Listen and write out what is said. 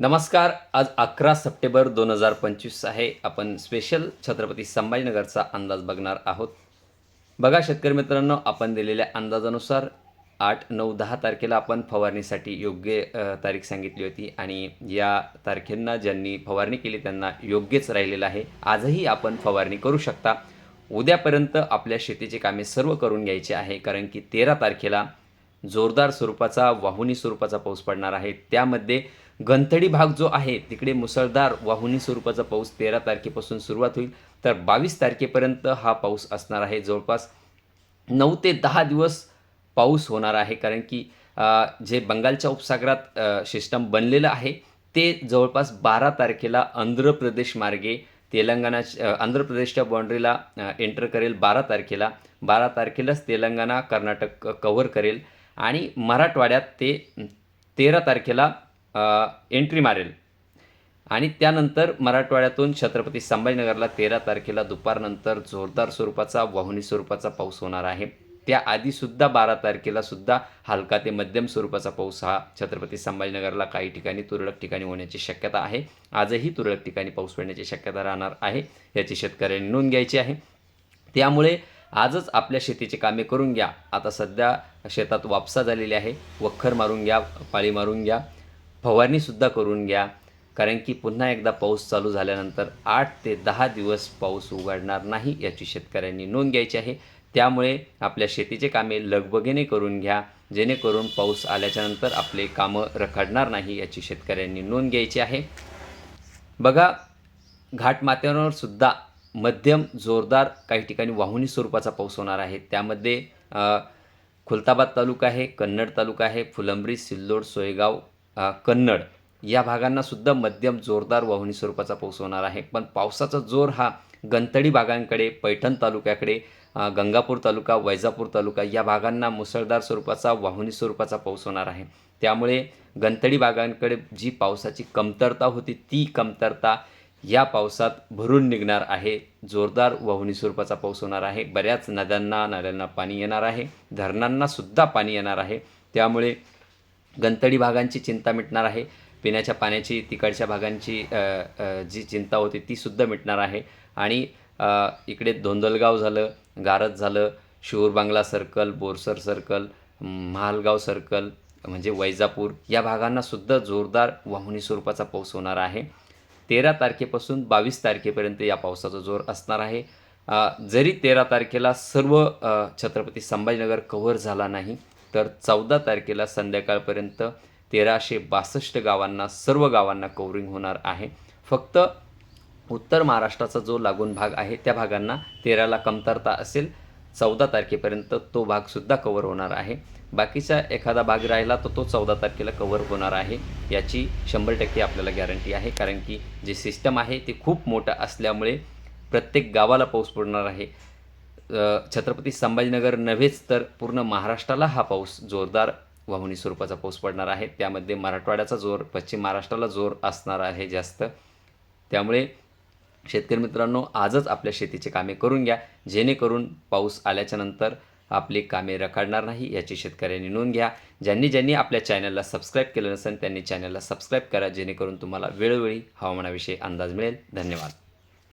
नमस्कार आज अकरा सप्टेंबर दोन हजार पंचवीस आहे. आपण स्पेशल छत्रपती संभाजीनगरचा अंदाज बघणार आहोत. बघा शेतकरी मित्रांनो आपण दिलेल्या अंदाजानुसार आठ नऊ दहा तारखेला आपण फवारणीसाठी योग्य तारीख सांगितली होती आणि या तारखेंना ज्यांनी फवारणी केली त्यांना योग्यच राहिलेलं आहे. आजही आपण फवारणी करू शकता. उद्यापर्यंत आपल्या शेतीची कामे सर्व करून घ्यायची आहे कारण की तेरा तारखेला जोरदार स्वरूपाचा वाहुनी स्वरूपाचा पाऊस पडणार आहे. त्यामध्ये गंथडी भाग जो आहे तिकडे मुसळधार वाहुनी स्वरूपाचा पाऊस तेरा तारखेपासून सुरुवात होईल. तर बावीस तारखेपर्यंत हा पाऊस असणार आहे. जवळपास नऊ ते दहा दिवस पाऊस होणार आहे. कारण की जे बंगालच्या उपसागरात सिस्टम बनलेलं आहे ते जवळपास बारा तारखेला आंध्र प्रदेश मार्गे तेलंगणा आंध्र प्रदेशच्या बाँड्रीला एंटर करेल. बारा तारखेला बारा तारखेलाच तेलंगणा कर्नाटक कव्हर करेल. आणि मराठवाड्यात ते तेरा तारखेला एंट्री मारेल. आणि त्यानंतर मराठवाड्यातून छत्रपती संभाजीनगरला तेरा तारखेला दुपारनंतर जोरदार स्वरूपाचा वाहुनी स्वरूपाचा पाऊस होणार आहे. त्याआधीसुद्धा बारा तारखेला सुद्धा हलका ते मध्यम स्वरूपाचा पाऊस हा छत्रपती संभाजीनगरला काही ठिकाणी तुरळक ठिकाणी होण्याची शक्यता आहे. आजही तुरळक ठिकाणी पाऊस पडण्याची शक्यता राहणार आहे याची शेतकऱ्यांनी नोंद घ्यायची आहे. त्यामुळे आजच आपल्या शेतीची कामे करून घ्या. आता सध्या शेतात वापसा झालेली आहे. वखर मारून घ्या पाळी मारून घ्या फवारणीसुद्धा करून घ्या. कारण की पुन्हा एकदा पाऊस चालू झाल्यानंतर आठ ते दहा दिवस पाऊस उघडणार नाही याची शेतकऱ्यांनी नोंद घ्यायची आहे. त्यामुळे आपल्या शेतीचे कामे लगबगीने करून घ्या. जेणेकरून पाऊस आल्याच्यानंतर आपले कामं रखडणार नाही याची शेतकऱ्यांनी नोंद घ्यायची आहे. बघा घाटमाथ्यांवरसुद्धा मध्यम जोरदार काही ठिकाणी वाहुनी स्वरूपाचा पाऊस होणार आहे. त्यामध्ये खुलताबाद तालुका आहे कन्नड तालुका आहे फुलंब्री सिल्लोड सोयगाव कन्नड या भागांनासुद्धा मध्यम जोरदार वाहुनी स्वरूपाचा पाऊस होणार आहे. पण पावसाचा जोर हा गंतडी भागांकडे पैठण तालुक्याकडे गंगापूर तालुका वैजापूर तालुका या भागांना मुसळधार स्वरूपाचा वाहुनी स्वरूपाचा पाऊस होणार आहे. त्यामुळे गंतडी भागांकडे जी पावसाची कमतरता होती ती कमतरता या पावसात भरून निघणार आहे. जोरदार वाहुनी स्वरूपाचा पाऊस होणार आहे. बऱ्याच नद्यांना नाल्यांना पाणी येणार आहे. धरणांनासुद्धा पाणी येणार आहे. त्यामुळे गंतडी भागांची चिंता मिटणार आहे. पिण्याच्या पाण्याची तिकडच्या भागांची जी चिंता होती तीसुद्धा मिटणार आहे. आणि इकडे धोंदलगाव झालं गारज झालं Shivur Bangla circle Borsar circle Mahalgaon circle म्हणजे वैजापूर या भागांनासुद्धा जोरदार वाहुनी स्वरूपाचा पाऊस होणार आहे. तेरा तारखेपासून बावीस तारखेपर्यंत या पावसाचा जोर असणार आहे. जरी तेरा तारखेला सर्व छत्रपती संभाजीनगर कव्हर झाला नाही तर चौदा तारखेला संध्याकाळपर्यंत तेराशे बासष्ट गावांना सर्व गावांना कव्हरिंग होणार आहे. फक्त उत्तर महाराष्ट्राचा जो लागून भाग आहे त्या भागांना तेराला कमतरता असेल. चौदा तारखेपर्यंत तो भागसुद्धा कव्हर होणार आहे. बाकीचा एखादा भाग राहिला तर तो चौदा तारखेला कव्हर होणार आहे. याची शंभर टक्के आपल्याला गॅरंटी आहे. कारण की जे सिस्टम आहे ते खूप मोठं असल्यामुळे प्रत्येक गावाला पाऊस पडणार आहे. छत्रपती संभाजीनगर नव्हेच तर पूर्ण महाराष्ट्राला हा पाऊस जोरदार वाहुनी स्वरूपाचा पाऊस पडणार आहे. त्यामध्ये मराठवाड्याचा जोर पश्चिम महाराष्ट्राला जोर असणार आहे जास्त. त्यामुळे शेतकरी मित्रांनो आजच आपल्या शेतीचे कामे करून घ्या. जेणेकरून पाऊस आल्याच्यानंतर आपली कामे रखडणार नाही याची शेतकऱ्यांनी नोंद घ्या. ज्यांनी ज्यांनी आपल्या चॅनलला सबस्क्राईब केलं नसेल त्यांनी चॅनलला सबस्क्राईब करा जेणेकरून तुम्हाला वेळोवेळी हवामानाविषयी अंदाज मिळेल. धन्यवाद.